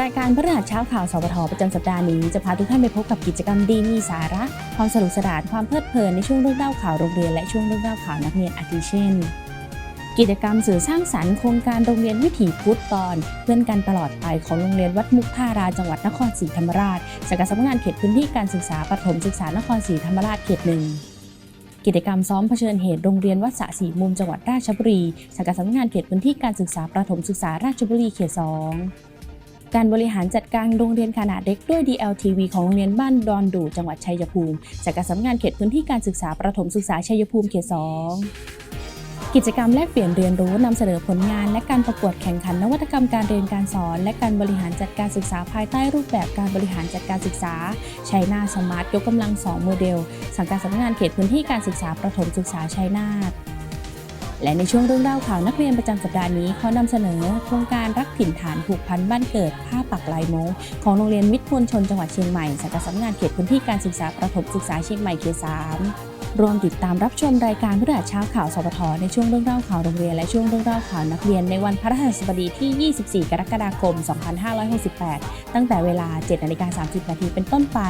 รายการพฤหัสเช้าข่าวสวทประจำสัปดาห์นี้จะพาทุกท่านไปพบกับกิจกรรมดีมีสาระ ความสนุกสนานความเพลิดเพลินในช่วงเรื่องเล่าข่าวโรงเรียนและช่วงเรื่องเล่าข่าวนักเรียนอาทิเช่น กิจกรรมสื่อสร้างสรรค์โครงการโรงเรียนวิถีพุทธตอน เพื่อนกันตลอดไปของโรงเรียนวัดมุกท่าราจังหวัดนครศรีธรรมราชสังกัดสำนักงานเขตพื้นที่การศึกษาประถมศึกษานครศรีธรรมราชเขตหนึ่งกิจกรรมซ้อมเผชิญเหตุโรงเรียนวัดสะสีมุมจังหวัดราชบุรีสังกัดสำนักงานเขตพื้นที่การศึกษาประถมศึกษาราชบุรีเขต2 การบริหารจัดการโรงเรียนขนาดเล็กด้วย DLTV ของโรงเรียนบ้านดอนดูจังหวัดชัยภูมิสังกัดสำนักงานเขตพื้นที่การศึกษาประถมศึกษาชัยภูมิเขต 2กิจกรรมแลกเปลี่ยนเรียนรู้นำเสนอผลงาน และการประกวดแข่งขันนวัตกรรมการเรียนการสอน และการบริหารจัดการศึกษาภายใต้รูปแบบการบริหารจัดการศึกษาชัยนาสมาร์ทยกกำลัง 2 โมเดล สังกัดสำนักงานเขตพื้นที่การศึกษาประถมศึกษาชัยนาท และในช่วงเรื่องเล่าข่าวนักเรียนประจำสัปดาห์นี้ขอนำเสนอโครงการรักถิ่นฐานผูกพันบ้านเกิดผ้าปักลายโมงของโรงเรียนมิตรมวลชนจังหวัดเชียงใหม่สังกัดสำนักงานเขตพื้นที่การศึกษาประถมศึกษาเชียงใหม่เขตสามรวมติดตามรับชมรายการพฤหัสเช้าข่าวสปทในช่วงเรื่องเล่าข่าวโรงเรียนและช่วงเรื่องเล่าข่าวนักเรียนในวันพฤหัสบดีที่ 24 กรกฎาคม 2568 ตั้งแต่เวลา 7นาฬิกา30นาทีเป็นต้นไป